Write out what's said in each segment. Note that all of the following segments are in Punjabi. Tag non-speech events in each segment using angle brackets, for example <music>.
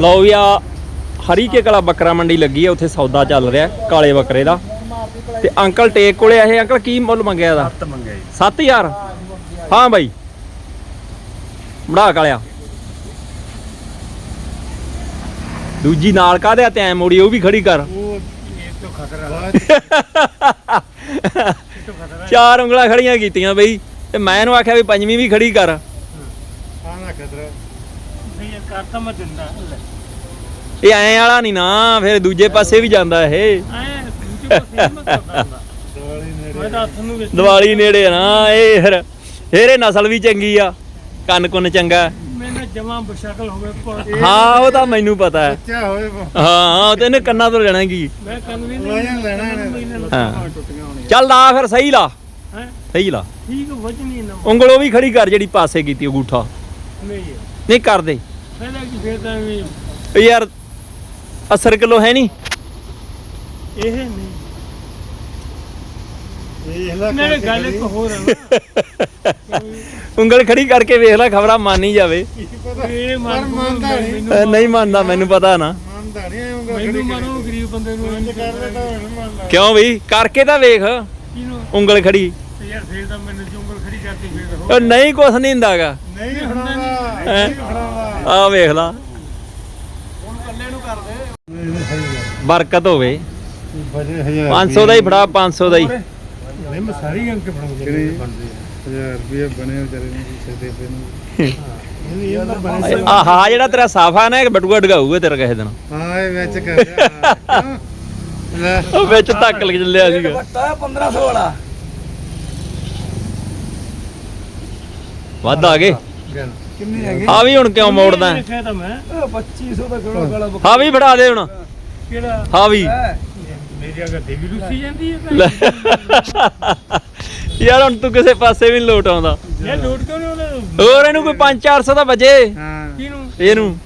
ਲਓ ਵੀ ਆ ਹਰੀ ਕੇ ਕਲਾ ਬੱਕਰਾ ਮੰਡੀ ਲੱਗੀ ਆ ਉੱਥੇ ਸੌਦਾ ਚੱਲ ਰਿਹਾ ਕਾਲੇ ਬੱਕਰੇ ਦਾ। ਤੇ ਅੰਕਲ ਟੇਕ ਕੋਲੇ ਆਏ ਅੰਕਲ ਕੀ ਮੁੱਲ ਮੰਗਿਆ ਇਹਦਾ? ਸੱਤ ਮੰਗਿਆ ਜੀ। 7000 ਹਾਂ ਬਾਈ। ਬੜਾ ਕਾਲਿਆ। ਦੂਜੀ ਨਾਲ ਕਾਹਦੇ ਆ ਤੇ ਐ ਮੋੜੀ ਉਹ ਵੀ ਖੜੀ ਕਰ। ਖਤਰਾ ਖਤਰਾ ਚਾਰ ਉਂਗਲਾਂ ਖੜੀਆਂ ਕੀਤੀਆਂ ਬਈ ਤੇ ਮੈਂ ਇਹਨੂੰ ਆਖਿਆ ਵੀ ਪੰਜਵੀਂ ਵੀ ਖੜੀ ਕਰ। ਆਣਾ ਖਤਰਾ ਨਹੀਂ ਇਹ ਕਰਤਾ ਮੈਂ ਦਿੰਦਾ ਲੈ ਇਹ ਐਂ ਵਾਲਾ ਨਹੀਂ ਨਾ ਫਿਰ ਦੂਜੇ ਪਾਸੇ ਵੀ ਜਾਂਦਾ ਇਹ। ਐ ਦੂਜੇ ਪਾਸੇ ਨੀ ਮੈਂ ਕਰਦਾ ਹੁੰਦਾ। ਦਿਵਾਲੀ ਨੇੜੇ ਮੈਂ ਤਾਂ ਹੱਥ ਨੂੰ ਵਿੱਚ ਦੀਵਾਲੀ ਨੇੜੇ ਆ ਨਾ ਇਹ ਫਿਰ ਫਿਰ ਇਹ ਨਸਲ ਵੀ ਚੰਗੀ ਆ। ਕੰਨ ਕੁੰਨ ਚੰਗਾ। ਮੈਨੇ ਜਮਾ ਬਸ਼ਕਲ ਹੋਵੇ ਪਰ ਹਾਂ ਉਹ ਤਾਂ ਮੈਨੂੰ ਪਤਾ ਹੈ। ਬੱਚਾ ਹੋਵੇ ਹਾਂ ਤੇ ਇਹਨੇ ਕੰਨਾਂ ਤੋਂ ਲੈਣਾ ਕੀ? ਮੈਂ ਕੰਨ ਵੀ ਨਹੀਂ ਲੈਣਾ ਹਾਂ। ਟੁੱਟੀਆਂ ਹੋਣੀਆਂ। ਚੱਲ ਲਾ ਫਿਰ ਸਹੀ ਲਾ। ਹੈ? ਸਹੀ ਲਾ। ਠੀਕ ਵਜਣੀ ਨਾ। ਉਂਗਲ ਉਹ ਵੀ ਖੜੀ ਕਰ ਜਿਹੜੀ ਪਾਸੇ ਕੀਤੀ ਅੰਗੂਠਾ ਨਹੀਂ। ਹੈ ਨਹੀਂ ਕਰਦੇ ਪਹਿਲਾਂ ਕੀ ਫੇਰ ਤਾਂ ਵੀ ਇਹ ਯਾਰ 80 ਕਿਲੋ ਹੈ ਨਹੀਂ। ਇਹ ਨਹੀਂ। ਵੇਖ ਲੈ ਨਾਲੇ ਗੱਲ ਇੱਕ ਹੋਰ ਹੈ ਨਾ ਉਂਗਲ ਖੜੀ ਕਰਕੇ ਵੇਖ ਲੈ ਖਬਰਾਂ ਮੰਨ ਹੀ ਜਾਵੇ। ਇਹ ਮਨ ਮੰਨਦਾ ਨਹੀਂ। ਮੰਨਦਾ ਮੈਨੂੰ ਪਤਾ ਨਾ। ਮੰਨਦਾ ਨਹੀਂ ਆਉਂਗਾ ਮੈਨੂੰ ਮਨੋਂ ਗਰੀਬ ਬੰਦੇ ਨੂੰ ਇੰਝ ਕਰਦੇ ਤਾਂ ਹੁਣ ਮੰਨਦਾ ਕਿਉਂ ਬਈ? ਕਰਕੇ ਤਾਂ ਵੇਖ। ਕਿਹਨੂੰ? ਉਂਗਲ ਖੜੀ। ਤੇ ਯਾਰ ਫੇਰ ਤਾਂ ਮੈਨੂੰ ਜੁੰਗਲ ਖੜੀ ਕਰਤੀ ਫੇਰ ਉਹ ਨਹੀਂ ਕੁਛ ਨਹੀਂ ਹੁੰਦਾਗਾ। ਨਹੀਂ ਫੜਾਉਂਦਾ। ਹੈਂ? ਨਹੀਂ ਫੜਾਉਂਦਾ। ਆ ਵੇਖ ਲਾ। ਬਰਕਤ ਹੋਵੇ। 500 ਦਾ ਹੀ ਫੜਾ 500 ਦਾ ਹੀ। ਨਹੀਂ ਮੈਂ ਸਾਰੀ ਅੰਕ ਬਣਾਉਂਦੇ ਕਰੀ। ਬਣਦੇ ਹਜ਼ਾਰ ਰੁਪਏ ਬਣੇ ਵਿਚਾਰੇ ਨੂੰ ਸਿੱਧੇ ਪੇ ਨੂੰ ਇਹ ਜਿਹੜਾ ਤੇਰਾ ਸਾਫਾ ਨਾ ਬਟੂਆ ਡਗਾਊਗਾ ਤੇਰਾ ਕਿਸੇ ਦਿਨ। ਹਾਂ ਇਹ ਵਿੱਚ ਕਰ ਉਹ ਵਿੱਚ ਧੱਕ ਲੱਗ ਚੱਲਿਆ ਸੀਗਾ। ਵੱਟਾ 1500 ਵਾਲਾ ਵੱਧ ਆ ਗਏ। ਕਿੰਨੇ ਹੈਗੇ? ਆ ਵੀ ਹੁਣ ਕਿਉਂ ਮੋੜਦਾ? ਹੈ? ਲਿਖਿਆ ਤਾਂ ਮੈਂ? ਉਹ 2500 ਦਾ ਕਿਲੋ ਹਾਂ। ਵੀ ਫੜਾ ਦੇ ਹੁਣ। ਕਿਹੜਾ? ਹਾਂ ਵੀ। ਹੈ ਮੇਰੀ ਅਗਰ ਦੇਵੀ ਰੁੱਸੀ ਜਾਂਦੀ ਹੈ ਲੈ। <laughs> ਯਾਰ ਹੁਣ ਤੂੰ ਕਿਸੇ ਪਾਸੇ ਵੀ ਨੀ ਲੋਟ ਆਉਂਦਾ। ਇਹ ਲੋਟ ਕਿਉਂ ਨਹੀਂ ਉਹਨੇ ਹੋਰ ਇਹਨੂੰ ਕੋਈ 5-400 ਦਾ ਵਜੇ। ਹਾਂ। ਕਿਹਨੂੰ? ਇਹਨੂੰ।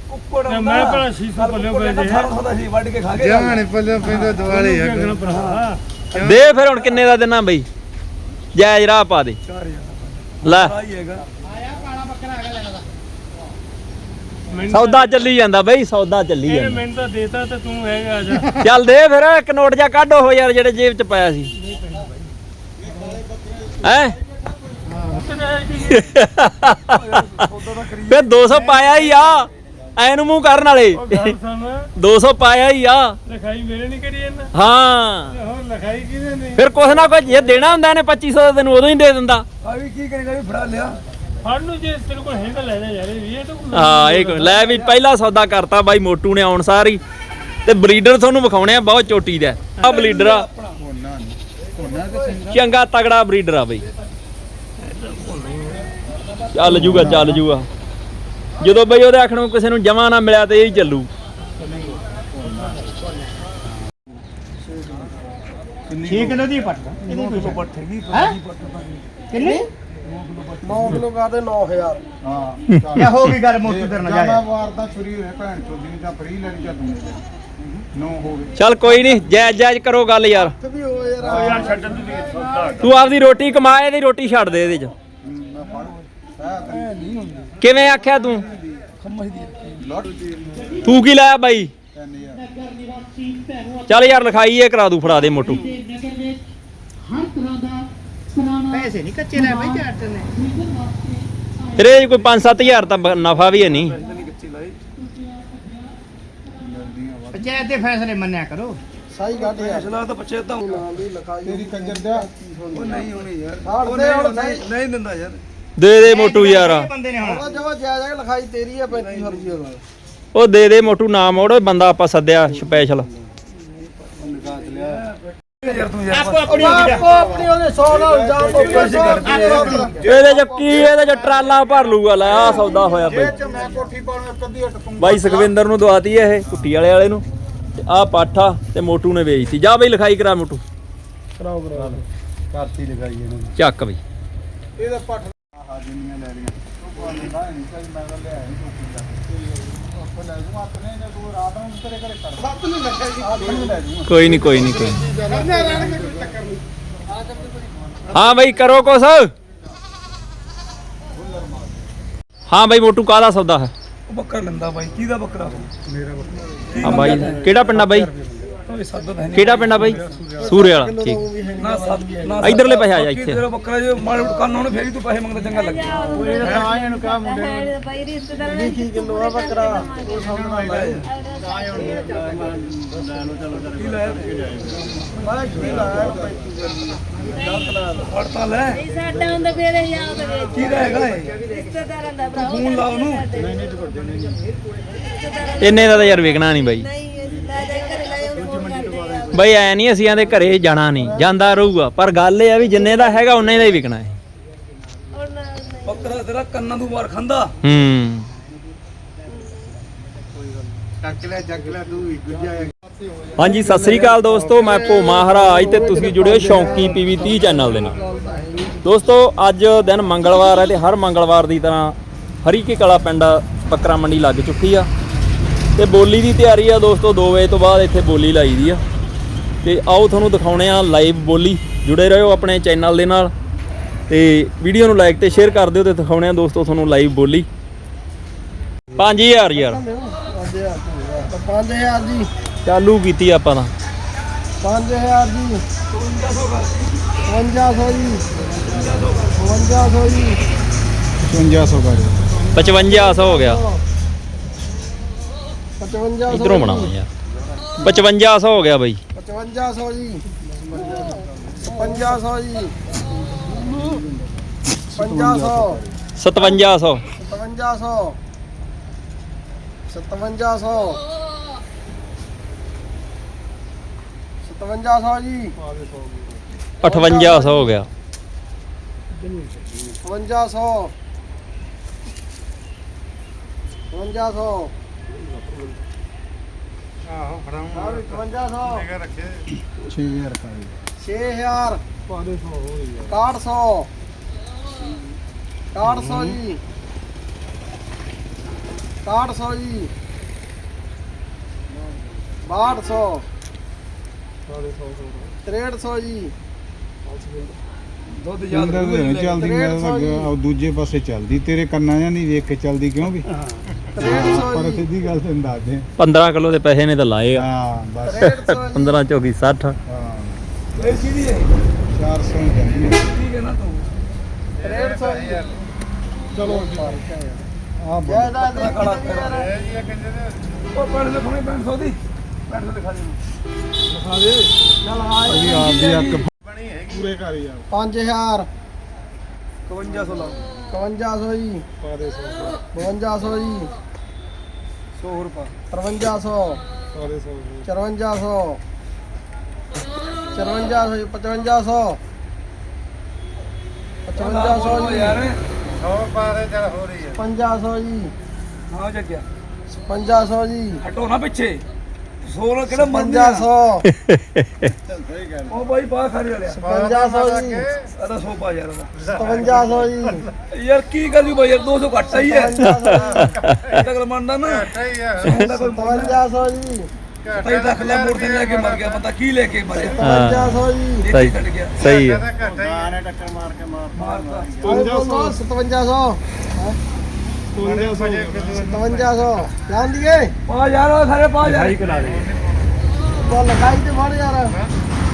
ਨਾ ਮੈਂ ਭਲਾ 600 ਪੱਲੇ ਪਏ ਜੇ 1800 ਦਾ ਸੀ ਵੱਢ ਕੇ ਖਾ ਗਏ ਜਮਾਣੇ ਪੱਲੇ ਪੈਂਦਾ ਦਿਵਾਲੀ ਆ ਭਰਾ ਦੇ ਫਿਰ ਹੁਣ ਕਿੰਨੇ ਦਾ ਦੇਣਾ ਬਈ? ਜਾਇਜ਼ ਰਾਹ ਪਾ ਦੇ। 4000 ਲੈ। ਹੈਗਾ। ਸੌਦਾ ਚੱਲੀ ਜਾਂਦਾ ਬਈ ਸੌਦਾ ਚੱਲੀ ਜਾਂਦਾ। ਮੈਨੂੰ ਤਾਂ ਦੇਤਾ ਤੇ ਤੂੰ ਹੈਗਾ ਜਾ। ਚੱਲ ਦੇ ਫਿਰ ਇੱਕ ਨੋਟ ਜਾ ਕੱਢੋ ਹੋ ਯਾਰ ਜਿਹੜੇ ਜੇਬ ਚ ਪਾਇਆ ਸੀ। ਹੈ? ਫਿਰ 200 ਪਾਇਆ ਹੀ ਆ ਐ ਨੂੰ ਮੂੰਹ ਕਰਨ ਵਾਲੇ। ਉਹ ਗੱਲ ਸੁਣ। 200 ਪਾਇਆ ਹੀ ਆ। ਲਿਖਾਈ ਮੇਰੇ ਨਹੀਂ ਕਰੀ ਇਹਨਾਂ। ਹਾਂ। ਹੋਰ ਲਿਖਾਈ ਕਿਹਨੇ ਨੇ? ਫਿਰ ਕੁਛ ਨਾ ਕੁਛ ਜੇ ਦੇਣਾ ਹੁੰਦਾ ਇਹਨੇ 2500 ਦਾ ਤੈਨੂੰ ਉਦੋਂ ਹੀ ਦੇ ਦਿੰਦਾ। ਆ ਵੀ ਕੀ ਕਰੇਗਾ ਵੀ ਫੜਾ ਲਿਆ। ਫੜ ਨੂੰ ਜੇ ਤੇਰੇ ਕੋਲ ਹੈਗਾ ਲੈ ਜਾ ਯਾਰ ਇਹ ਤਾਂ ਕੋਈ ਹਾਂ ਇਹ ਕੋਈ- ਲੈ ਵੀ ਪਹਿਲਾ ਸੌਦਾ ਕਰਤਾ ਬਾਈ ਮੋਟੂ ਨੇ ਆਉਣ ਸਾਰ ਹੀ। ਤੇ ਬਰੀਡਰ ਤੁਹਾਨੂੰ ਵਿਖਾਉਣੇ ਆ ਬਹੁਤ ਚੋਟੀ ਦਾ ਆ ਬਰੀਡਰ ਆ। ਹੋਣਾ ਹੋਣਾ ਤੇ ਚੰਗਾ ਚੰਗਾ ਤਗੜਾ ਬਰੀਡਰ ਆ ਬਈ। ਚੱਲ ਜੂਗਾ ਚੱਲ ਜੂਗਾ। ਜਦੋਂ ਬਈ ਉਹਦੇ ਆਖਣੋਂ ਕਿਸੇ ਨੂੰ ਜਮਾ ਨਾ ਮਿਲਿਆ ਤੇ ਇਹ ਹੀ ਚੱਲੂ। ਠੀਕ ਕਿਲੋ ਦੀ ਪੱਟ ਇਹਦੀ ਕੋਈ ਪੱਠ ਹੈਗੀ ਕਿੰਨੇ? 9 ਕਿਲੋ ਕਰਦੇ 9000 ਹਾਂ। ਕਿਆ ਹੋ ਗਈ ਗੱਲ ਮੋਟੂ ਤੇਰੇ ਨਾਲ ਜਾ ਜਾਣਾ ਵਾਰ ਦਾ ਛੁਰੀ ਹੋਏ ਭੈਣ ਚੋਦੀ ਨਹੀਂ ਤਾਂ ਫਰੀ ਲੈਣੀ ਜਾਂ ਦੂੰ ਨੋ ਹੋ ਗਏ। ਚੱਲ ਕੋਈ ਨਹੀਂ ਜਾਇਜ਼ ਜਾਇਜ਼ ਕਰੋ ਗੱਲ ਯਾਰ। ਤੇ ਵੀ ਹੋ ਯਾਰ। ਯਾਰ ਛੱਡਣ ਦੀ ਸੌਦਾ ਤੂੰ ਆਪਦੀ ਰੋਟੀ ਕਮਾ ਇਹਦੀ ਰੋਟੀ ਛੱਡ ਦੇ ਇਹਦੇ ਚ। ਮੈਂ ਫੜ ਸਾਹ ਐ ਨਹੀਂ ਹੁੰਦੀ। ਕਿਵੇਂ ਆਖਿਆ ਤੂੰ? ਖੰਮਝ ਦੀ ਲੋਟ ਤੂੰ ਕੀ ਲਾਇਆ ਬਾਈ? 3000 ਚੱਲ ਯਾਰ ਲਿਖਾਈ ਇਹ ਕਰਾ ਦੂ ਫੜਾ ਦੇ ਮੋਟੂ। ਪੈਸੇ ਨਹੀਂ ਕੱਚੇ ਲੈ ਬਈ ਚਾਟ ਨੇ ਫਿਰ ਇਹ ਕੋਈ 5-7000 ਤਾਂ ਨਫਾ ਵੀ ਹੈ ਨਹੀਂ। ਪੰਚਾਇਤ ਦੇ ਫੈਸਲੇ ਮੰਨਿਆ ਕਰੋ। ਸਾਈ ਕੱਢ ਯਾਰ ਚਲਾ ਤਾਂ ਬੱਚੇ ਤਾਂ ਨਾਲ ਦੀ ਲਿਖਾਈ ਤੇਰੀ ਕੰਜਰ ਦਾ ਉਹ ਨਹੀਂ ਹੋਣੀ ਯਾਰ। ਉਹ ਨਹੀਂ ਨਹੀਂ ਦਿੰਦਾ ਯਾਰ। ਦੇ ਦੇ ਮੋਟੂ ਯਾਰ। ਬੰਦੇ ਨੇ ਉਹ ਜਵਾ ਜਾਇਜ਼ ਹੈ ਲਿਖਾਈ ਤੇਰੀ ਹੈ 3500 ਰੁਪਏ ਦਾ। ਉਹ ਦੇ ਦੇ ਮੋਟੂ ਨਾ ਮੋੜ ਉਹ ਬੰਦਾ ਆਪਾਂ ਸੱਦਿਆ ਸਪੈਸ਼ਲ। ਯਾਰ ਤੂੰ ਯਾਰ ਆਪੋ ਆਪਣੀ ਆਪੋ ਆਪਣੀ ਉਹਦੇ 100 ਨਾਲ ਜਾਮ ਤੋਂ ਪੈਸੇ ਕੱਢਦੀ ਇਹਦੇ ਚ ਕੀ ਇਹਦੇ ਚ ਟਰਾਲਾ ਭਰ ਲੂਗਾ ਲੈ ਆ ਸੌਦਾ ਹੋਇਆ ਬਈ। ਚ ਮੈਂ ਕੋਠੀ ਪਾਉਣਾ ਕੱਦੀ ਟਕੂੰ ਬਾਈ ਸੁਖਵਿੰਦਰ ਨੂੰ ਦਵਾਤੀ ਇਹ ਕੁੱਟੀ ਵਾਲੇ ਵਾਲੇ ਨੂੰ। ਤੇ ਆ ਪਾਠਾ ਤੇ ਮੋਟੂ ਨੇ ਵੇਚਤੀ। ਜਾ ਬਈ ਲਿਖਾਈ ਕਰਾ ਮੋਟੂ। ਕਰਾਓ ਕਰਾਓ। ਕਰਤੀ ਲਗਾਈ ਇਹਨੂੰ। ਚੱਕ ਬਈ। ਇਹਦਾ ਪੱਠ ਆਹ ਜਿੰਨੀਆਂ ਲੈ ਲਈਆਂ। ਉਹ ਬਾਹਰ ਨਹੀਂ ਮੈਂ ਤਾਂ ਲਿਆ ਨਹੀਂ ਟੋਕੀ ਦਾ ਆਪਾਂ ਲੈ ਜੂ ਆਪਣੇ ਜੇ ਤੂੰ ਰਾਤ ਨੂੰ ਤੇਰੇ ਘਰੇ ਕਰ ਸੱਤ ਨਹੀਂ ਲੱਗਿਆ ਜੀ ਆਪ ਨਹੀਂ ਲੈ ਜੂ ਕੋਈ ਨਹੀਂ ਕੋਈ ਨਹੀਂ ਕੋਈ ਨੀ। ਰਹਿਣਾ ਕੋਈ ਨਹੀਂ ਹਾਂ ਬਈ ਕਰੋ ਕੁਛ। ਹਾਂ ਬਈ ਮੋਟੂ ਕਾਹਦਾ ਸੌਦਾ ਹੈ? ਬੱਕਰਾ ਲੈਂਦਾ ਬਾਈ ਕਿਹਦਾ ਬੱਕਰਾ? ਆ ਬਾਈ ਕਿਹੜਾ ਪਿੰਡ ਆ ਬਾਈ? ਤਾਂ ਹੈ ਨਹੀਂ। ਕਿਹੜਾ ਪਿੰਡ ਆ ਬਾਈ? ਸੂਰੇ ਵਾਲਾ ਠੀਕ। ਨਾ ਸੱਦ ਨਾ ਇਧਰਲੇ ਪੈਸੇ ਆ ਜਾ ਇੱਥੇ। ਤੇਰਾ ਬੱਕਰਾ ਜੇ ਮਾੜੇ ਮੋਟੇ ਕੰਨ ਉਹਨੇ ਫੇਰ ਹੀ ਤੂੰ ਪੈਸੇ ਮੰਗਦਾ ਚੰਗਾ ਲੱਗਿਆ ਇਹਨੂੰ ਕਹਾ ਮੁੰਡੇ ਭਾਈ ਰਿਸ਼ਤੇਦਾਰ ਵੀਹ ਕੀ ਕਿਲੋ ਆ ਬੱਕਰਾ। ਉਹ ਸਮਝਣਾ ਲਾਏ ਕੀ ਲੈ? ਮੈਂ ਕੀ ਲਾਇਆ 35 ਫੜਤਾ ਲੈ ਨਹੀਂ ਸਾਡਾ ਹੁੰਦਾ ਫੇਰ ਯਾਦ ਵਿੱਚ ਕਿਹਦਾ ਹੈਗਾ ਇਹ? ਰਿਸ਼ਤੇਦਾਰਾਂ ਦਾ ਭਰਾ ਫੋਨ ਲਾ ਉਹਨੂੰ। ਇੰਨੇ ਦਾ ਤਾਂ ਯਾਰ ਵਿਕਣਾ ਨਹੀਂ ਬਾਈ। ਨਹੀਂ। ਬਈ ਐ ਨਹੀਂ ਅਸੀਂ ਆਂਦੇ ਘਰੇ ਜਾਣਾ ਨਹੀਂ ਜਾਂਦਾ ਰਹੂਗਾ, ਪਰ ਗੱਲ ਇਹ ਆ ਵੀ ਜਿੰਨੇ ਦਾ ਹੈਗਾ ਉਨੇ ਦਾ ਹੀ ਵਿਕਣਾ ਹੈ ਬੱਕਰਾ ਤੇਰਾ ਕੰਨਾਂ ਤੋਂ ਮਾਰ ਖਾਂਦਾ ਹੂੰ। ਹਾਂਜੀ, ਸਤਿ ਸ੍ਰੀ ਅਕਾਲ ਦੋਸਤੋ, ਮੈਂ ਭੋਮਾ ਮਹਾਰਾਜ ਤੇ ਤੁਸੀਂ ਜੁੜਿਓ ਸ਼ੌਂਕੀ ਪੀਵੀ 30 ਚੈਨਲ ਦੇ ਨਾਲ। ਦੋਸਤੋ, ਅੱਜ ਦਿਨ ਮੰਗਲਵਾਰ ਹੈ ਤੇ ਹਰ ਮੰਗਲਵਾਰ ਦੀ ਤਰ੍ਹਾਂ ਹਰੀਕੇ ਕਲਾ ਪਿੰਡ ਬੱਕਰਾ ਮੰਡੀ ਲੱਗ ਚੁੱਕੀ ਆ। ਤੇ ਬੋਲੀ ਦੀ ਤਿਆਰੀ ਆ ਦੋਸਤੋ 2 ਵਜੇ ਤੋਂ ਬਾਅਦ ਇੱਥੇ ਬੋਲੀ ਲਾਈ ਦੀ ਆ। ਤੇ ਆਓ ਤੁਹਾਨੂੰ ਦਿਖਾਉਣੇ ਆ ਲਾਈਵ ਬੋਲੀ। ਜੁੜੇ ਰਹੋ ਆਪਣੇ ਚੈਨਲ ਦੇ ਨਾਲ। ਤੇ ਵੀਡੀਓ ਨੂੰ ਲਾਈਕ ਤੇ ਸ਼ੇਅਰ ਕਰ ਦਿਓ ਤੇ ਦਿਖਾਉਣੇ ਆ ਦੋਸਤੋ ਤੁਹਾਨੂੰ ਲਾਈਵ ਬੋਲੀ। 5000 ਯਾਰ। 5000 ਜੀ। ਚਾਲੂ ਕੀਤੀ ਆਪਾਂ ਤਾਂ। 5000 ਜੀ। 5500 ਜੀ। 5500 ਜੀ। 5500 ਕਰ 5500 ਹੋ ਗਿਆ। 5500 ਇਧਰੋਂ ਬਣਾਓ ਯਾਰ। 5500 ਹੋ ਗਿਆ ਬਈ। 5500 ਜੀ। 5500 ਜੀ। 5500 5700 5700 5700 5700 ਜੀ। 5800 ਹੋ ਗਿਆ। 5500 5500 ਆਹੋ ਫੜਾਉਂ 5500 ਰੱਖੇ। 6000 ਕਰ 6000 6100 6100 ਜੀ। 6100 ਜੀ। 6200 6300 ਜੀ। ਦੁੱਧ ਯਾਦ ਚੱਲਦੀ ਮੈਂ ਦੂਜੇ ਪਾਸੇ ਚੱਲਦੀ ਤੇਰੇ ਕੰਨਾਂ ਜਾਂ ਨਹੀਂ ਵੇਖ ਕੇ ਚੱਲਦੀ ਕਿਉਂ ਵੀ 6300 ਪਰ ਜੀ ਸਿੱਧੀ ਗੱਲ ਤੈਨੂੰ ਦੱਸ ਦੇ 15 ਕਿਲੋ ਦੇ ਪੈਸੇ ਨੇ ਤਾਂ ਲਾਏ ਆ। ਹਾਂ ਬਸ। 6300 ਜੀ 15 ਚੌਕੀ 60 ਹਾਂ। ਇਹ ਕਿਹਦੀ ਹੈ 400 ਹੀ ਜਾਂਦੀ ਹੈ। ਠੀਕ ਹੈ ਨਾ ਤੂੰ। 6300 ਜੀ। ਚਲੋ ਆ ਜੈਦਾ ਦੇ ਕਾਲਾ ਯਾਰ। ਉਹ ਦੇ ਫੋਨੇ 500 ਦੀ। 500 ਦਿਖਾ ਦੇ। ਦਿਖਾ ਦੇ। ਚਲ ਆ ਇਹ ਆਪ ਦੀ ਅੱਖ ਪੂਰੇ ਕਰ ਯਾਰ। 5000 5500 ਲਾ। 5500 ਜੀ। ਪਾ ਦੇ 100 5200 ਜੀ। 100 ਰੁਪਏ। 5300 ਪਾ ਦੇ 100 5400 5400 ਜੀ 5500 5500 ਜੀ। ਯਾਰ 100 ਪਾ ਦੇ ਚੱਲ ਹੋ ਰਹੀ 5500 ਜੀ। ਨਾ ਜੱਗਿਆ। 5500 ਜੀ। ਹਟੋ ਨਾ ਪਿੱਛੇ। 100 ਨਾਲ ਕਿਹੜਾ ਮੰਨਦੇ 5500 ਉਹ ਬਾਈ ਪਾ ਖਾਰੀ ਵਾਲਿਆ 5500 ਜੀ। ਆਦਾ 100 ਪਾ ਯਾਰ ਉਹਦਾ। 5500 ਜੀ। ਯਾਰ ਕੀ ਕਰ ਜੂ ਬਾਈ ਯਾਰ 200 ਘੱਟ ਹੀ ਹੈ 5500 ਇਹ ਤਾਂ ਗੱਲ ਮੰਨਦਾ ਨਾ। ਹੁੰਦਾ ਕੋਈ 5500 ਜੀ। ਭਾਈ ਲੱਖ ਲਾ ਮੋੜ ਤੇ ਲੈ ਕੇ ਮਰ ਗਿਆ ਬੰਦਾ ਕੀ ਲੈ ਕੇ ਮਰਿਆ? 5500 ਜੀ। ਸਹੀ ਸਹੀ ਆ ਨੇ ਟੱਕਰ ਮਾਰ ਕੇ ਮਾਰ ਮਾਰਤਾ 5700 5700 ਜਾਣ ਦੀਏ? ਪਾ ਯਾਰ ਉਹ ਸਾਰੇ ਪਾ ਯਾਰ। ਬੋਲ ਲਗਾਈ ਤੇ ਫੜ ਯਾਰ।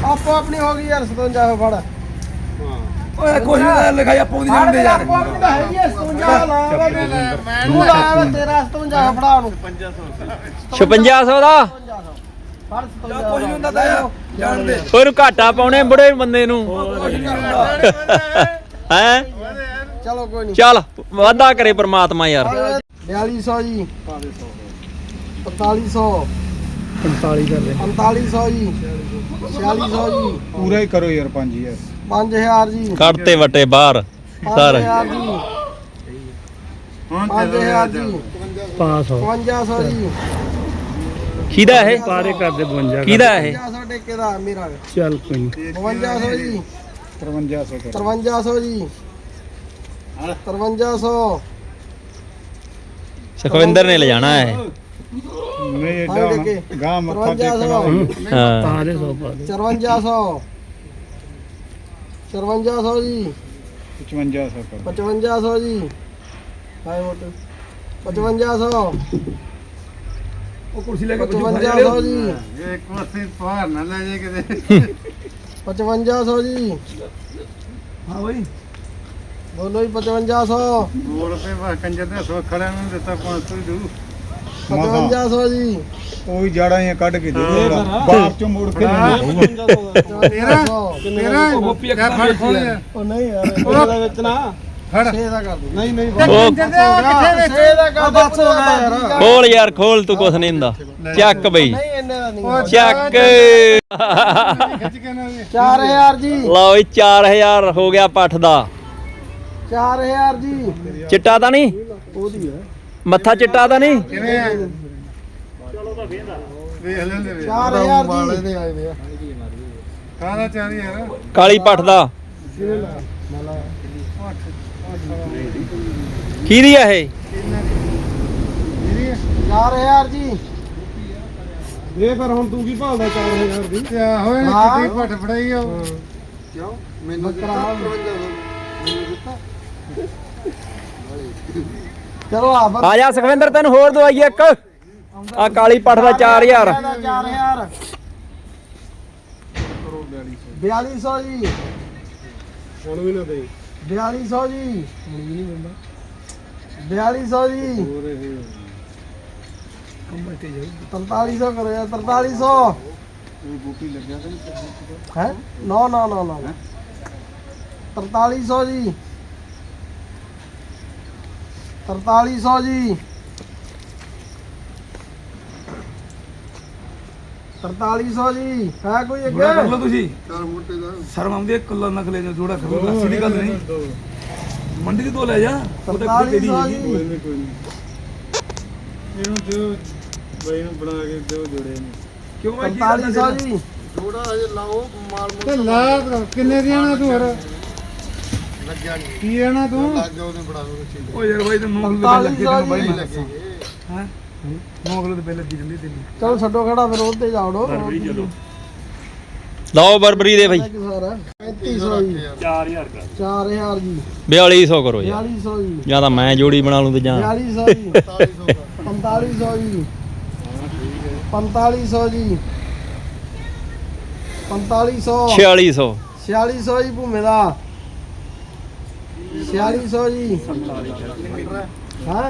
ਆਪੋ ਆਪਣੀ ਹੋ ਗਈ ਯਾਰ 5700 ਫੜ। ਓਏ ਕੁਛ ਨਹੀਂ ਲਿਖਾਈ ਆਪੋ ਦੀ ਜਾਣਦੇ ਯਾਰ। ਆਪੋ ਆਪਣੀ ਤਾਂ ਹੈਗੀ ਐ 57 ਲਾਵਾ ਤੂੰ ਲਾਵਾ ਤੇਰਾ 57 ਫੜਾ ਉਹਨੂੰ। 5600 ਦਾ? ਫੜ ਯਾਰ ਕੁਛ ਨਹੀਂ ਹੁੰਦਾ ਤਾਂ ਯਾਰ ਜਾਣਦੇ ਉਹਨੂੰ ਘਾਟਾ ਪਾਉਣੇ ਬੁੜੇ ਬੰਦੇ ਨੂੰ। ਹੈ? ਚਲੋ ਕੋਈ ਨਹੀਂ। ਚੱਲ। ਵਾਦਾ ਕਰੇ ਪ੍ਰਮਾਤਮਾ ਯਾਰ। 4200 ਜੀ। 4500 45 ਕਰ ਲੈ। 4500 ਜੀ। 4600 ਜੀ। ਪੂਰਾ ਹੀ ਕਰੋ ਯਾਰ 5000 5000 ਜੀ। ਕੱਢਤੇ ਵਟੇ ਬਾਹਰ ਸਾਰਾ। 5000 ਜੀ। 5000 ਜੀ। 500 5500 ਜੀ। ਕਿਹਦਾ ਇਹ? ਪਾਰੇ ਕਰ ਦੇ 52 ਕਿਹਦਾ ਇਹ? 5500 ਟੇਕੇ ਦਾ ਮੇਰਾ। ਚੱਲ ਕੋਈ ਨਹੀਂ 5200 ਜੀ। 5300 ਕਰ। 5300 ਜੀ। 5300 ਸੁਖਵਿੰਦਰ ਨੇ ਲੈ ਜਾਣਾ ਹੈ ਨਹੀਂ ਏਡਾ ਗਾਂ ਮੱਥਾ 5300 ਟੇਕਣਾ ਹਾਂ। 5400 5400 ਜੀ। 5500 ਕਰ। 5500 ਜੀ। ਹਾਏ ਮੋਟਰ 5500 ਉਹ ਕੁਰਸੀ ਲੈ ਕੇ 5500 ਜੀ। ਇਹ ਇੱਕ ਵਾਸਤੇ ਬਾਹਰ ਨਾ ਲੈ ਜੇ ਕਿਤੇ। 5500 ਜੀ। ਹਾਂ ਬਈ। ਬੋਲੋ ਜੀ 5500 ਦੋ ਰੁਪਏ ਬਾ ਕੰਜਰ ਦੇ ਸੋ ਖੜਿਆ ਨੂੰ ਦਿੱਤਾ 500 ਹੀ ਦੂ 5500 ਜੀ। ਉਹ ਜਾੜਾ ਹੀ ਕੱਢ ਕੇ ਦੇ ਬਾਹਰ ਚੋਂ ਮੁੜ ਕੇ ਤੇਰਾ ਤੇਰਾ ਕਿਆ ਫੜ ਯਾਰ। ਉਹ ਨਹੀਂ ਯਾਰ ਇਹਦਾ ਵਿੱਚ ਨਾ ਫੜ 6 ਦਾ ਕਰ ਦੂੰ ਨਹੀਂ ਨਹੀਂ ਉਹ ਕਿੱਥੇ ਵਿੱਚ 6 ਦਾ ਕਰ ਬਸ ਹੋ ਗਿਆ ਯਾਰ। ਖੋਲ ਯਾਰ ਖੋਲ ਤੂੰ ਕੁਛ ਨਹੀਂ ਹੁੰਦਾ। ਚੱਕ ਬਈ। ਨਹੀਂ ਨਹੀਂ ਚੱਕ <laughs> ਖਿੱਚ ਕੇ ਨਾ ਦੇ। 4000 ਜੀ। ਲਓ ਜੀ 4000 ਹੋ ਗਿਆ ਪੱਠ ਦਾ। 4000 ਜੀ। ਚਿੱਟਾ ਤਾਂ ਨਹੀਂ? ਉਹਦੀ ਹੈ। ਮੱਥਾ ਚਿੱਟਾ ਤਾਂ ਨਹੀਂ? ਕਿਵੇਂ ਆ ਚਲੋ ਤਾਂ ਵੇਂਦਾ ਵੇਖ ਲੈਂਦੇ ਵੇ 4000 ਜੀ। ਆਏ ਵੇ ਕਾਹਦਾ ਚਾਰੀ ਯਾਰ ਕਾਲੀ ਪੱਠ ਦਾ। ਕਿਹਦੀ ਆ ਇਹ? 4000 ਜੀ। ਇਹ ਪਰ ਹੁਣ ਤੂੰ ਕੀ ਭਾਲਦਾ 4000 ਦੀ? ਹੋਏ। ਕਿੱਡੀ ਪੱਟ ਫੜਾਈ ਆ ਕਿਉਂ? ਮੈਨੂੰ ਦਿੱਤਾ ਚਲੋ ਆ ਬਸ। ਆ ਜਾ ਸੁਖਵਿੰਦਰ ਤੈਨੂੰ ਹੋਰ ਦਵਾਈ ਇੱਕ। ਆ ਕਾਲੀ ਪੱਠ ਦਾ 4000 4000 4200 ਜੀ। ਹੁਣ ਵੀ ਨਾ ਦੇ 4200 ਜੀ। 4200 ਜੀ। 4300 ਕਰੋ ਯਾਰ 4300 ਇਹ ਬੂਟੀ ਲੱਗਿਆ ਤੇ ਹੈ? ਨੋ ਨੋ ਨੋ ਨੋ 4300 ਜੀ। 4300 ਜੀ। 4300 ਜੀ। ਹੈ ਕੋਈ ਕਰ ਅੱਗੇ ਲਓ ਤੁਸੀਂ। ਚਾਰ ਮੋਟੇ ਦਾ। ਸ਼ਰਮ ਆਉਂਦੀ ਹੈ ਕੁੱਲਾ ਨਖ ਲੈ ਜਾ ਜੋੜਾ ਕਰ। ਲੱਸੀ ਦੀ ਗੱਲ ਨਹੀਂ। ਮੰਡੀ ਤੋਂ ਲੈ ਜਾ ਉਹ ਤਾਂ ਕੋਈ ਤੇਰੀ 4300 ਹੈਗੀ। ਜੀ। ਕੋਈ ਨਹੀਂ। ਇਹਨੂੰ ਦਿਓ ਬਈ ਨੂੰ ਬਣਾ ਕੇ ਦਿਓ ਜੋੜੇ ਨੂੰ। ਕਿਉਂ ਮੈਂ ਕੀ ਕਰਦਾ 4300 ਜੀ। ਜੋੜਾ ਹਜੇ ਲਾਓ ਮਾਲ ਤੇ ਲਾ ਕਿੰਨੇ ਦੀਆਂ ਨਾ ਤੂੰ ਹੋਰ? ਲੱਗਿਆ ਨਹੀਂ ਕੀ ਹੈ ਨਾ ਤੂੰ? ਲੱਗ ਗਿਆ ਉਹਨੇ ਬੜਾ ਦੋ ਓ ਯਾਰ ਬਾਈ ਤੇ ਨੌ ਕਿਲੋ ਦੇ ਲੱਗੇ ਤੈਨੂੰ ਬਾਈ ਮੈਂ ਲੱਗੇ ਦੱਸਾਂ ਹੈ। 9 ਕਿਲੋ ਦੇ ਬਿੱਲ ਲੱਗੀ ਜਾਂਦੀ ਤੈਨੂੰ। ਚਲੋ ਛੱਡੋ ਖੜਾ ਫਿਰ ਉੱਤੇ ਜਾਵੜੋ ਚਲੋ। ਲਓ ਬਰਬਰੀ ਦੇ ਬਈ। 3500 ਜੀ। 4000 4000 ਜੀ। 4200 ਕਰੋ ਯਾਰ। 4200 ਜੀ। ਜਾਂ ਤਾਂ ਮੈਂ ਜੋੜੀ ਬਣਾ ਲੂੰ ਤੇ ਜਾਂ 4200 ਜੀ। 4500 ਜੀ। 4500 ਜੀ। 4500 4600 4600 ਜੀ ਭੂਮੇ ਦਾ। 4600 ਜੀ ਹਾਂ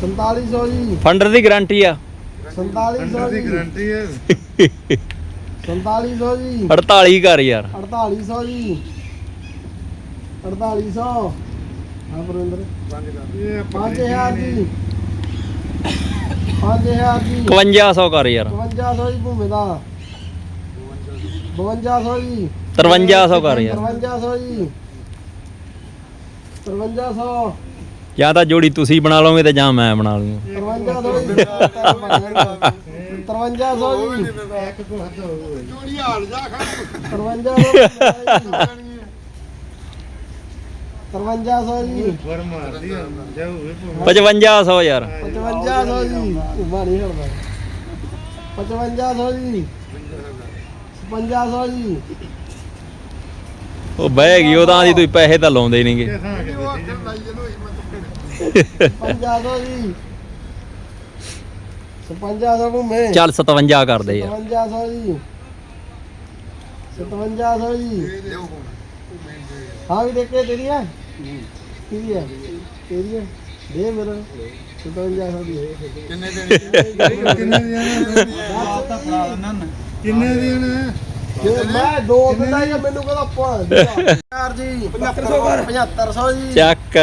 4700 ਜੀ ਫੰਡਰ ਦੀ ਗਾਰੰਟੀ ਆ 4700 ਦੀ ਗਾਰੰਟੀ ਹੈ 4700 ਜੀ 48 ਕਰ ਯਾਰ 4800 ਜੀ 4800 ਹਾਂ ਇਹ 5000 ਜੀ 5000 ਜੀ 5100 ਕਰ ਯਾਰ 5200 ਜੀ ਭੂਮੇ ਦਾ 5200 ਜੀ 5300 ਕਰ ਯਾਰ 5300 ਜੀ 5300 ਜਾਂ ਤਾਂ ਜੋੜੀ ਤੁਸੀਂ ਬਣਾ ਲਓਗੇ ਤੇ ਜਾਂ ਮੈਂ ਬਣਾ ਲੂੰਗਾ। 5300 ਜੀ 5300 ਜੀ। ਜੋੜੀ ਹਾਲ ਜਾ। ਖੜ 5300 5300 ਜੀ। ਵਰ ਮਾਰਦੀ ਆ ਜਾਊ 5500 ਯਾਰ। 5500 ਜੀ। ਉਮਾ ਨਹੀਂ ਹੜਦਾ 5500 ਜੀ। 5500 ਜੀ। ਉਹ ਬਹਿ ਗਈ ਉਹ ਤਾਂ ਦੀ ਤੁਸੀਂ ਪੈਸੇ ਤਾਂ ਲਾਉਂਦੇ ਨਹੀਂਗੇ। 5500 ਜੀ 5500 ਭੂਮੇ ਚੱਲ 57 ਕਰਦੇ ਯਾਰ 5700 ਜੀ 5700 ਜੀ ਹਾਂ ਵੀ ਦੇਖੇ ਤੇਰੀ ਹੈ ਤੇਰੀ ਹੈ ਦੇ ਮੇਰਾ। 5700 ਦੀ। ਕਿੰਨੇ ਦੇਣੇ? ਕਿੰਨੇ ਦੇਣੇ? ਕਿੰਨੇ ਦੇਣੇ? ਜੇ ਮੈਂ ਦੋ ਜਾਂ? ਮੈਨੂੰ ਕਹਿੰਦਾ ਪੰਜ ਯਾਰ ਜੀ 7500 ਜੀ। ਚੱਕ।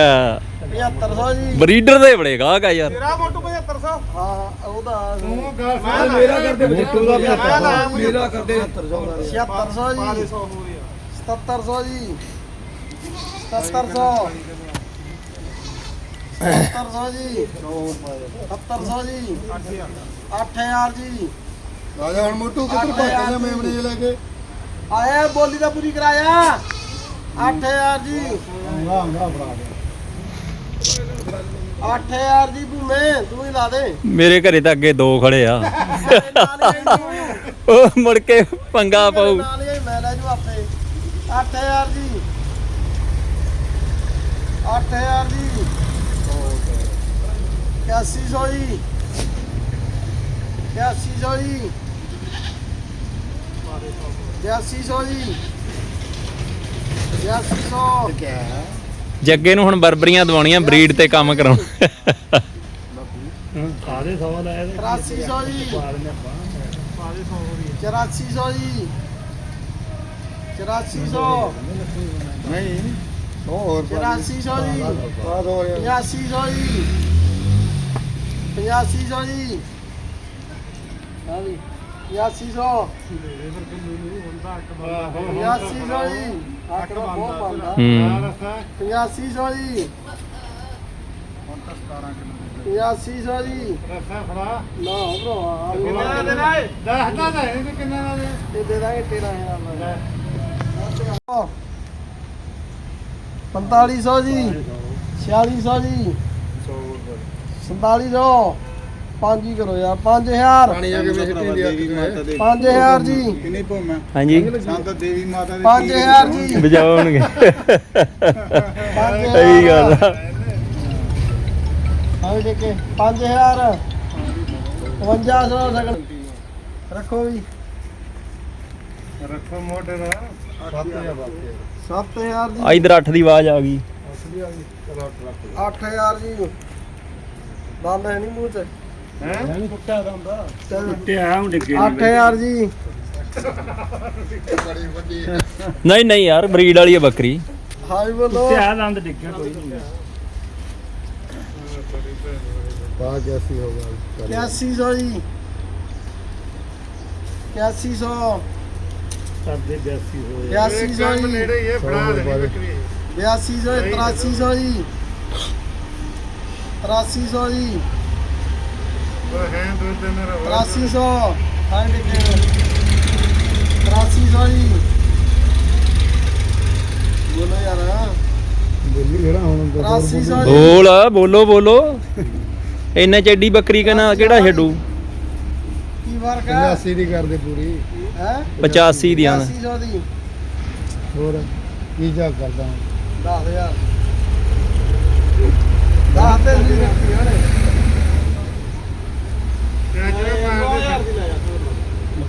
7500 ਜੀ। ਬਰੀਡਰ ਦੇ ਬੜੇ ਗਾਹਕ ਆ ਯਾਰ। ਹਾਂ ਉਹਦਾ ਤੂੰ ਗੱਲ ਮੇਰਾ ਕਰਦੇ ਮੋਟੂ ਦਾ ਮੇਰਾ ਕਰਦੇ 7600 ਜੀ। 7700 ਜੀ। 7700 7700 ਜੀ। 7700 ਜੀ। 8000 ਜੀ। ਆ ਜਾ ਹੁਣ ਮੋਟੂ ਕਿੱਧਰ ਭੱਜ ਗਿਆ ਮੇਮਣੇ ਜਿਹੇ ਲੈ ਕੇ? ਆਇਆ ਬੋਲੀ ਦਾ ਪੂਰੀ ਕਰਾਇਆ। 8000 ਜੀ। 8000 ਜੀ ਭੂਮੇ ਤੂੰ ਹੀ ਲਾ ਦੇ। ਮੇਰੇ ਘਰੇ ਤਾਂ ਅੱਗੇ ਦੋ ਖੜੇ ਆ। ਉਹ ਮੁੜ ਕੇ ਪੰਗਾ ਪਾਉ ਨਾਲ ਹੀ ਮੈਂ ਲੈ ਜੂ ਆਪੇ। 8000 ਜੀ। 8000 ਜੀ। 8100 ਜੀ। 8100 ਜੀ। 8200 ਜੀ। 8200 ਜੱਗੇ ਨੂੰ ਹੁਣ ਬਰਬਰੀਆਂ ਦਵਾਉਣੀਆਂ ਬਰੀਡ ਤੇ ਕੰਮ ਕਰਾਉਣ। ਆਦੇ ਸਵਾ ਲਾਇਆ 8300 ਜੀ। 8400 ਜੀ 8400 ਨਹੀਂ ਹੋਰ 8400 ਜੀ। ਬਾਅਦ ਹੋ ਰਿਹਾ 8500 ਜੀ। 8500 ਜੀ। ਹਾਂ ਜੀ। 8500 8500 ਜੀ। ਆਕੜਾ ਬਹੁਤ ਪਾਉਂਦਾ ਹੂੰ। 8500 ਜੀ। ਹੁਣ ਤਾਂ 17 ਕਿਲੋ 8500 ਜੀ। ਨਾ ਭਰਾ ਕਿੰਨਾ ਦੇ ਨਾ ਦੱਸਦਾ ਤਾਂ ਹੈ ਕਿ ਕਿੰਨਾ ਦਾ ਦੇ? ਇਹ ਦੇ ਦਾਂਗੇ 13000 ਦਾ। 4500 ਜੀ। 4600 ਜੀ। 4700 ਪੰਜ ਹੀ ਕਰੋ ਯਾਰ 5000 ਪਾਣੀ ਆ ਕੇ ਮੈਂ ਸਿੱਟੀ ਦੀ। 5000 ਜੀ। ਕਿੰਨੀ ਭੋਮਾ? ਹਾਂਜੀ। ਸੰਤ ਦੇਵੀ ਮਾਤਾ ਦੇ 5000 ਜੀ। ਵਜਾਉਣਗੇ ਪੰਜ ਸਹੀ ਗੱਲ ਆ। ਹਾਂ ਦੇ ਕੇ 5000 5500 ਸਕਣ ਰੱਖੋ ਵੀ। ਰੱਖੋ ਮੋਢੇ ਦਾ। 7000 ਬਾਕੀ 7000 ਜੀ। ਆ ਇਧਰ 8 ਦੀ ਆਵਾਜ਼ ਆ ਗਈ। 8000 ਜੀ। ਦੰਦ ਹੈ ਨਹੀਂ ਮੂੰਹ ਚ। ਹੈ? ਨਹੀਂ ਕੁੱਟਿਆ ਦਾ ਹੁੰਦਾ ਚੱਲ ਤੇ ਆ ਹੁਣ ਡਿੱਗੇ 8000 ਜੀ। ਨਹੀਂ ਨਹੀਂ ਯਾਰ ਬਰੀਡ ਵਾਲੀ ਆ ਬੱਕਰੀ। ਹਾਈ ਬੋਲੋ। ਤੇ ਆ ਦੰਦ ਡਿੱਗਿਆ ਕੋਈ ਨਹੀਂ ਪਾ ਕੇ ਅਸੀਂ ਹੋ ਗਿਆ 8100 ਜੀ। 8100 ਕਰਦੇ ਬਿਆਸੀ ਹੋਏ 8200 ਜੀ। ਨੇੜੇ ਹੀ ਇਹ ਫੜਾ ਦੇ ਬੱਕਰੀ। 8200 8300 ਜੀ। 8300 ਜੀ। ਉਹ ਹੈ ਦੋ ਤਿੰਨ ਰਵਾ 8300 ਹਾਂ ਦੇਖੇ 8300 ਜੀ ਬੋਲੋ ਯਾਰ ਬੋਲੀ ਜਿਹੜਾ ਹੁਣ 8300 ਜੀ ਬੋਲ। ਬੋਲੋ ਬੋਲੋ ਇੰਨੇ ਚ ਐਡੀ ਬੱਕਰੀ ਕਨਾ ਕਿਹੜਾ ਛੱਡੂ? ਕੀ ਫ਼ਰਕ ਹੈ 85 ਦੀ ਕਰਦੇ ਪੂਰੀ। ਹੈ? 85 ਦੀਆਂ 8300 ਦੀ। ਹੋਰ ਕੀ ਜਾ ਕਰਦਾ 10000 10 ਤੇ ਵੀ ਰੱਖੀ ਉਹਨੇ।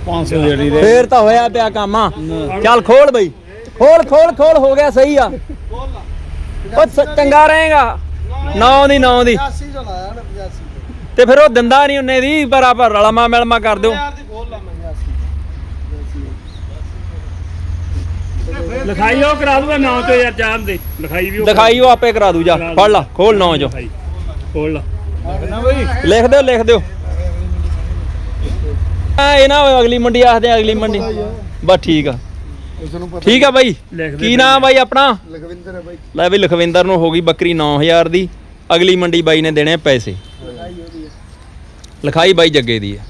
500 ਜਿਹੜੀ ਦੇ। ਫੇਰ ਤਾਂ ਹੋਇਆ ਪਿਆ ਕੰਮ ਆ ਚੱਲ ਖੋਲ ਬਈ। ਖੋਲ ਖੋਲ ਖੋਲ ਹੋ ਗਿਆ ਸਹੀ ਆ। ਉਹ ਚੰਗਾ ਰਹੇਗਾ। ਨੌ ਦੀ ਨੌ ਦੀ। 85 ਜੋ ਲਾਇਆ ਉਹਨੇ 85 ਤੇ ਫਿਰ ਉਹ ਦਿੰਦਾ ਨਹੀਂ ਉਹਨੇ ਦੀ ਪਰ ਆਪਾਂ ਰਲਮਾ ਮਿਲਮਾ ਕਰ ਦਿਓ। ਯਾਰ ਦੀ ਖੋਲ ਲਾ ਮੈਂ 80 ਲਿਖਾਈ ਉਹ ਕਰਾ ਦੂਗਾ ਨਾਂ ਤੋਂ ਯਾਰ ਜਾਣ ਦੇ। ਲਿਖਾਈ ਵੀ ਉਹ ਦਿਖਾਈ ਉਹ ਆਪੇ ਕਰਾ ਦੂ ਜਾ। ਫੜ ਲਾ ਖੋਲ ਨੌ ਜੋ ਲਿਖਾਈ। ਖੋਲ ਲਾ। ਲਿਖ ਦਿਓ ਲਿਖ ਦਿਓ। ਆ ਇਹ ਨਾ ਹੋਵੇ ਅਗਲੀ ਮੰਡੀ ਆਖਦੇ ਆ ਅਗਲੀ ਮੰਡੀ। ਬਸ ਠੀਕ ਆ। ਉਸ ਨੂੰ ਪਤਾ ਠੀਕ ਆ ਬਾਈ। ਕੀ ਨਾਮ ਬਾਈ ਆਪਣਾ? ਲਖਵਿੰਦਰ ਹੈ ਬਾਈ। ਲੈ ਵੀ ਲਖਵਿੰਦਰ ਨੂੰ ਹੋ ਗਈ ਬੱਕਰੀ 9000 ਦੀ। ਅਗਲੀ ਮੰਡੀ ਬਾਈ ਨੇ ਦੇਣੇ ਪੈਸੇ। ਲਿਖਾਈ ਬਾਈ ਜੱਗੇ ਦੀ ਹੈ